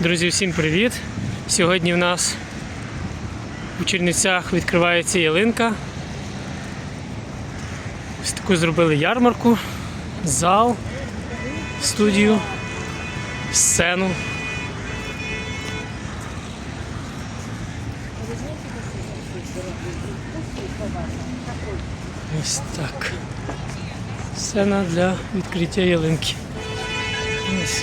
Друзі, всім привіт! Сьогодні в нас у Чернівцях відкривається ялинка. Ось таку зробили ярмарку, зал, студію, сцену. Ось так. Сцена для відкриття ялинки. Ось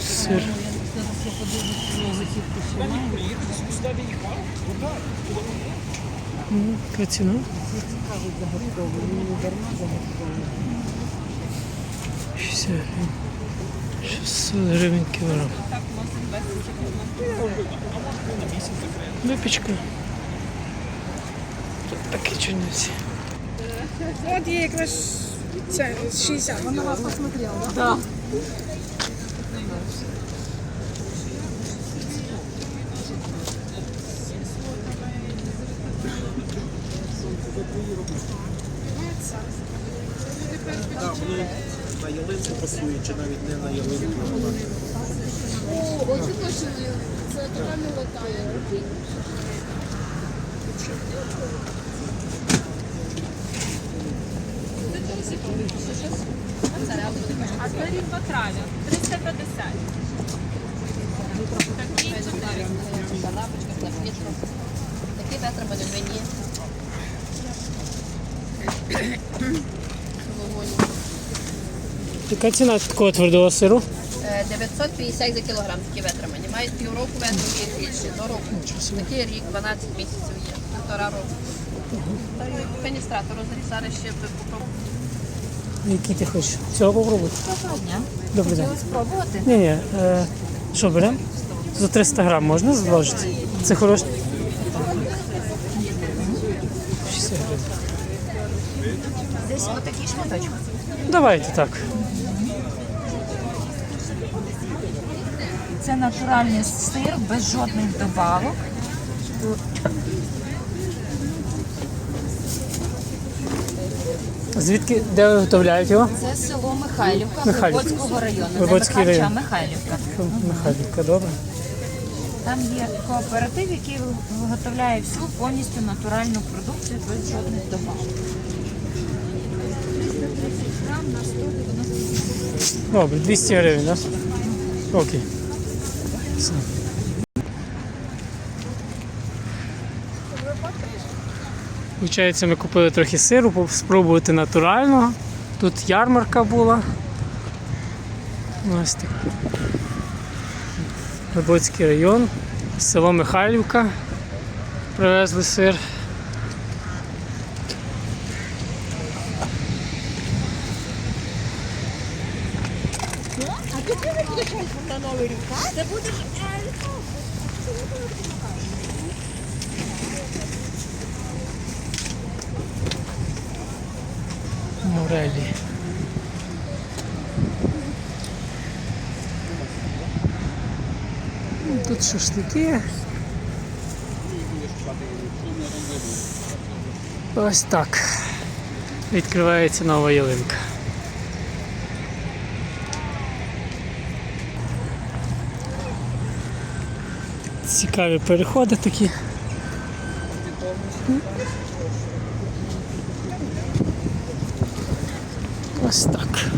сир. Яка ціна? 60 гривень. 600 гривень кілограм. Випічка. Тут це 60. Вона вас посмотрела, да? Так, воно на ялинку пасує, чи навіть не на ялинку. О, оце точно це така милота. А це рік по траві. 350. Такі 4. Такі метри буде мені. Яка ціна такого твердого сиру? Е, 950 за кілограм такі витримані. Мають півроку ветру є більше, до року. Такий рік, 12 місяців є, півтора року. Феністратор розрізали ще попробувати. Які ти хочеш? Цього попробуй. Добрий день. Спробувати? Ні, ні. Е, що беремо? За 300 грам можна зважити? Це хороше. 60 гривень. Десь отакий шматочок. Давайте так. Це натуральний сир без жодних добавок. Звідки де виготовляють його? Це село Михайлівка Михайлівка. Глибоцького району. Глибоцький Михайлівка, район. Михайлівка. Михайлівка, добре. Там є кооператив, який виготовляє всю повністю натуральну продукцію без жодних добавок. Добре, 200 гривень, так? Окей. Все. Получається, ми купили трохи сиру, спробувати натурального. Тут ярмарка була. Ось так. Глибоцький район, село Михайлівка. Привезли сир. Морелі. Ну, Тут шашлики. Ось так. Відкривається нова ялинка. Цікаві переходи такі. Ось так.